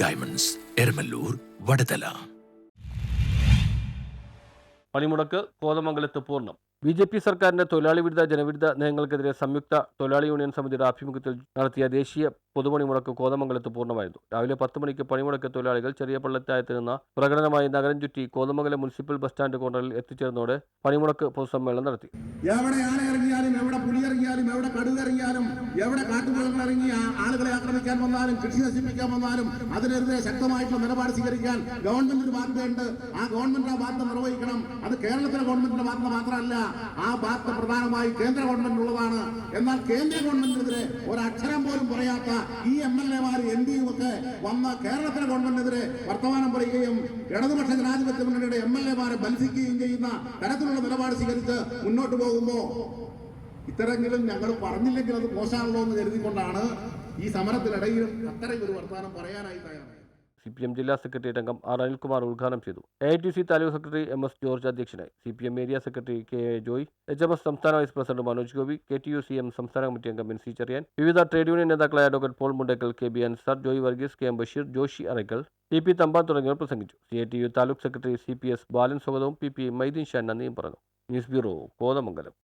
Diamonds Eramallur Vadathala പണിമുടക്ക് കോതമംഗലത്ത് പൂർണം. B J P സർക്കാരിന്റെ തൊഴിലാളി വിരുദ്ധ ജനവിരുദ്ധ നയങ്ങൾക്കെതിരെ സംയുക്ത തൊഴിലാളി യൂണിയൻ സമിതിയുടെ ആഭിമുഖ്യത്തിൽ നടത്തിയ ദേശീയ പൊതുപണിമുടക്ക് കോതമംഗലത്ത് പൂർണമായിരുന്നു. രാവിലെ പത്ത് മണിക്ക് പണിമുടക്ക് തൊഴിലാളികൾ ചെറിയ പള്ളത്തായത്ത് നിന്ന് പ്രകടനമായി നഗരം ചുറ്റി കോതമംഗലം മുനിസിപ്പൽ ബസ് സ്റ്റാൻഡ് കോർണറിൽ എത്തിച്ചേർന്നതോടെ പണിമുടക്ക് പൊതുസമ്മേളനം നടത്തി. എവിടെ എവിടെ പുലി എവിടെ ഇറങ്ങി ആളുകളെ ആക്രമിക്കാൻ വന്നാലും കൃഷി നശിപ്പിക്കാൻ വന്നാലും അതിനെതിരെ ശക്തമായിട്ടുള്ള നിലപാട് സ്വീകരിക്കാൻ ഗവൺമെന്റിന് ബാധ്യതയുണ്ട്. ആ ഗവൺമെന്റ് ആ ബാധ്യത നിർവഹിക്കണം. അത് കേരളത്തിലെ ഗവൺമെന്റിന്റെ ബാധ്യത മാത്രമല്ല ആ ബാധ്യത പ്രധാനമായി കേന്ദ്ര ഗവൺമെന്റിനുള്ളതാണ് എന്നാൽ കേന്ദ്ര ഗവൺമെന്റിനെതിരെ അക്ഷരം പോലും പറയാത്ത ഈ എം എൽ എമാർ എം പിയും ഒക്കെ വന്ന കേരളത്തിലെ ഗവൺമെന്റിനെതിരെ വർത്തമാനം പറയുകയും ഇടതുപക്ഷ ജനാധിപത്യ മുന്നണിയുടെ എം എൽ എമാരെ ബന്ധിക്കുകയും ചെയ്യുന്ന തരത്തിലുള്ള നിലപാട് സ്വീകരിച്ച് മുന്നോട്ട് പോകുമ്പോൾ ഇത്തരെങ്കിലും ഞങ്ങൾ പറഞ്ഞില്ലെങ്കിൽ അത് മോശമാണല്ലോ എന്ന് കരുതിക്കൊണ്ടാണ് ഈ സമരത്തിനിടയിലും അത്തരം ഒരു വർത്തമാനം പറയാനായി തയ്യാറായത്. സി പി എം ജില്ലാ സെക്രട്ടേറിയറ്റ് അംഗം ആർ അനിൽകുമാർ ഉദ്ഘാടനം ചെയ്തു. A I T C taluk secretary M S George അധ്യക്ഷനായി. C P M area secretary K A Joy H M S സംസ്ഥാന vice president Manoj Gopi K T U C M സംസ്ഥാന committee അംഗം N C Cherian വിവിധ trade union നേതാക്കളായ advocate Paul Mundakkal K B Ansar Joy Varghese K M Basheer Joshi Arackal T P Thampan തുടങ്ങിയവർ പ്രസംഗിച്ചു. C I T U taluk secretary C P S Balan സ്വാഗതവും P P Maideen Shan നന്ദിയും പറഞ്ഞു. News bureau Kothamangalam.